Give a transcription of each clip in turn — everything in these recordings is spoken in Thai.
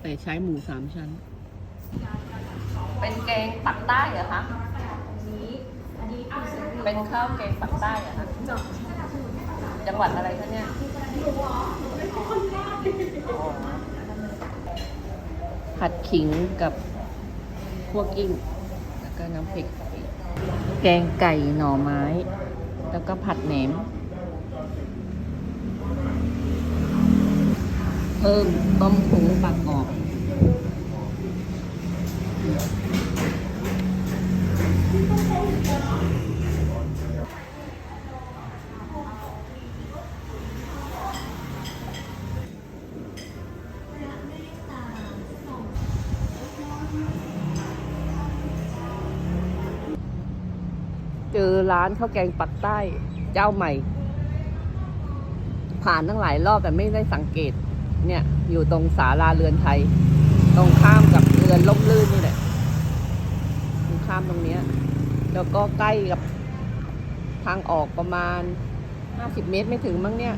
แต่ใช้หมูสามชั้น เป็นแกงปักใต้เหรอคะเป็นข้าวแกงปักใต้เหรอคะจังหวัดอะไรคะเนี่ยผัดขิงกับพวกกิ้ง แล้วก็น้ำพริก แกงไก่หน่อไม้ แล้วก็ผัดแหนม เพิ่มต้มผงปากกรอบ เจอร้านข้าวแกงปักใต้เจ้าใหม่ ผ่านทั้งหลายรอบแต่ไม่ได้สังเกต เนี่ย อยู่ตรงศาลาเรือนไทย ตรงข้ามกับเรือนล่มลื่นนี่แหละตรงข้ามตรงเนี้ย แล้วก็ใกล้กับทางออกประมาณ50เมตรไม่ถึงมั้งเนี่ย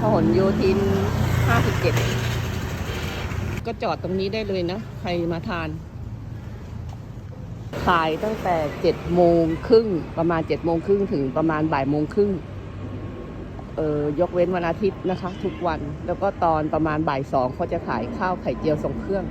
พหลโยธิน57ก็จอดตรงนี้ได้เลยนะ ใครมาทาน ขายตั้งแต่เจ็ดโมงครึ่งประมาณเจ็ดโมงครึ่งถึงประมาณบ่ายโมงครึ่งเอ่อยกเว้นวันอาทิตย์นะคะ ทุกวันแล้วก็ตอนประมาณบ่ายสองเขาจะขายข้าวไข่เจียวส่งเครื่อง